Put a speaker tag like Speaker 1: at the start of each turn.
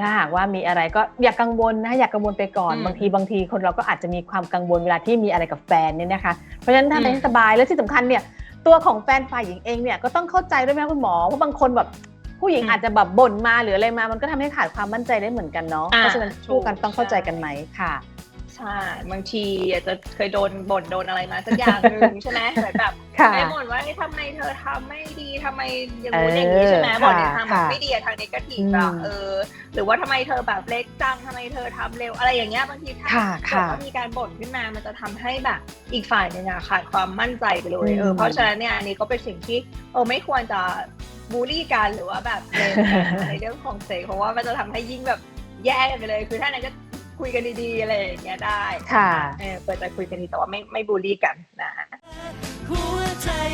Speaker 1: ถ้าหากว่ามีอะไรก็อย่ากังวลนะอย่ากังวลไปก่อน
Speaker 2: อืม
Speaker 1: บางทีบางทีคนเราก็อาจจะมีความกังวลเวลาที่มีอะไรกับแฟนเนี่ยนะคะเพราะฉะนั้นถ้า
Speaker 2: อืม
Speaker 1: ให้สบายและที่สำคัญเนี่ยตัวของแฟนฝ่ายหญิงเองเนี่ยก็ต้องเข้าใจด้วยไหมคะคุณหมอเพราะบางคนแบบผู้หญิงอาจจะแบบบ่นมาหรืออะไรมามันก็ทำให้ขาดความมั่นใจได้เหมือนกันเนาะ
Speaker 2: อ่า
Speaker 1: เพราะฉะนั้นคู่กัน
Speaker 2: ถูก
Speaker 1: ต้องเข้าใจกันไหมค่ะ
Speaker 2: ใช่บางทีอาจจะเคยโดนบ่นโดนอะไรมาสักอย่างหนึ่งใช่ไหมเหมือนแบบ
Speaker 1: ค่ะ
Speaker 2: ไม่บ่นว่าเอ้ยทำไมเธอทำไม่ดีทำไมอย่างนู้น
Speaker 1: เออ
Speaker 2: อย่างนี้ใช่ไหม
Speaker 1: ค่ะ
Speaker 2: บ่นในทางแบบ
Speaker 1: ค่ะ
Speaker 2: ไม่ดีอะทางนกาทีฟ
Speaker 1: อืม
Speaker 2: อะเออ หรือว่าทำไมเธอแบบเล็กจังทำไมเธอทำเร็วอะไรอย่างเงี้ยบางทีถ้า
Speaker 1: ค่ะ
Speaker 2: เกิด
Speaker 1: ค่ะ
Speaker 2: ว่ามีการบ่นขึ้นมามันจะทำให้แบบอีกฝ่ายหนึ่งอะขาดความมั่นใจไปเลย
Speaker 1: อืม
Speaker 2: เออเพราะฉะนั้นเนี่ยอันนี้ก็เป็นสิ่งที่เออไม่ควรจะบูลลี่กันหรือว่าแบบเลวกันในเรื่องของเซ็กเพราะว่ามันจะทำให้ยิ่งแบบ แย่กันไปเลย คือถ้านั้นก็ คุยกันดีๆอะไรอย่างเงี้ยได้
Speaker 1: ค่ะ
Speaker 2: เออเปิดใจคุยกันดีแต่ว่าไม่ไม่บูลลี่กันนะ
Speaker 3: หัวใจให้